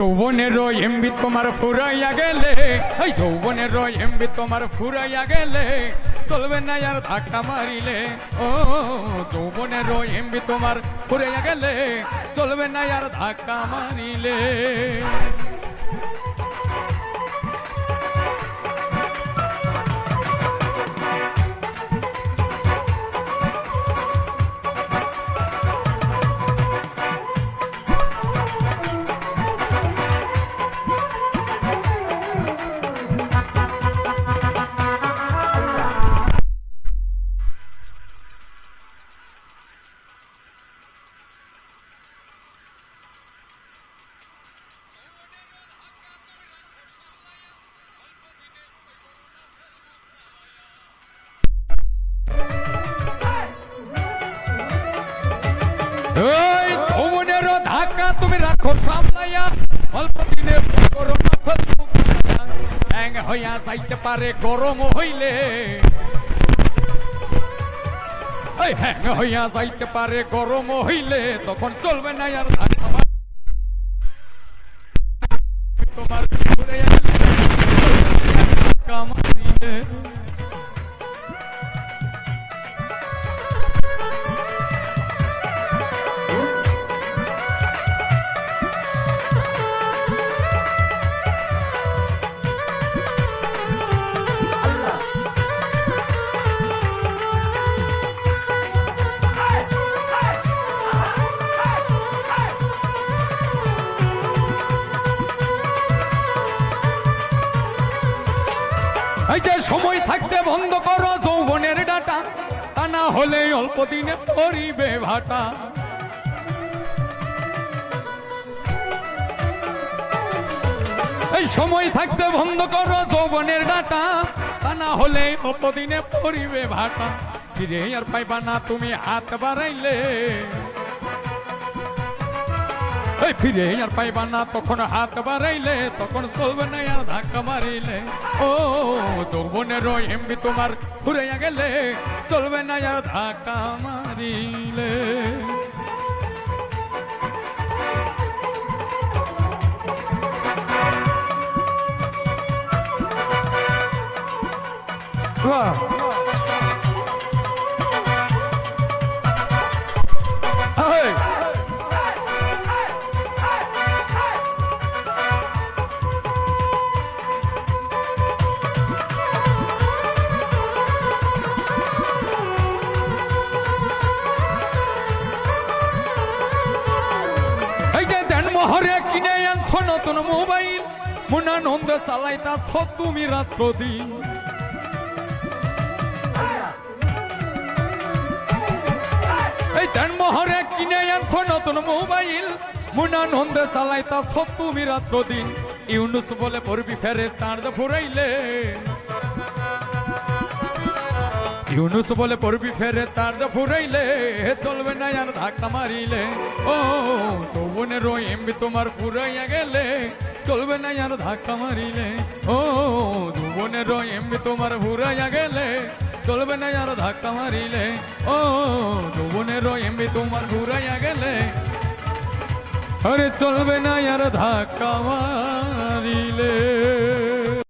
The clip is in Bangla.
যৌবনের এমবি তোমার ফুরাইয়া গেলে, এই যৌবনের এমবি তোমার ফুরাইয়া গেলে, চলবে না আর ধাক্কা মারিলে। ও যৌবনের এমবি তোমার ফুরাইয়া গেলে, চলবে না আর ধাক্কা মারিলে। ওই ধাক্কা তুমি রাখো, সামলাইয়া অল্প দিনে হ্যাং হইয়া পারে, গরম হইলে। ওই হ্যাং গরম হইলে, তখন চলবে না আর তোমার এই সময় থাকতে বন্ধ করো যৌবনের ডাটা। তা না হলে অল্প দিনে পরিবে ভাটা। এই সময় থাকতে বন্ধ করো যৌবনের ডাটা। তা না হলে অল্প দিনে পরিবে ভাটা। ফিরে আর পাইবা না তুমি হাত বাড়াইলে। এই ফিরে আর পাইবা না, তখন হাত বাড়াইলে, তখন চলবে না আর ধাক্কা মারিলে। ও যৌবনের এমবি তোমার ঘুরাইয়া গেলে, চলবে না আর ধাক্কা মারিলে। বাহ মহরে কিনে আনছো নতুন মোবাইল। মুনানন্দ চালাইতাছ তুমি রাত্র দিন এই দেন মহরে কিনে আনছো নতুন মোবাইল। মুনানন্দ চালাইতাছ তুমি রাত্র দিন ইউনুস বলে পড়বি ফেরে চাঁদ ফুরাইলে। ইউনুস বলে পড়বি ফেরে চার্জ ফুরাইলে, চলবে না, আর ধাক্কা মারিলে। ও যৌবনের এমবি তোমার ফুরাইয়া গেলে চলবে না আর ধাক্কা মারিলে। ও যৌবনের এমবি তোমার ফুরাইয়া গেলে চলবে না আর ধাক্কা মারিলে। ও যৌবনের এমবি তোমার ফুরাইয়া গেলে আরে চলবে না আর ধাক্কা মারিলে।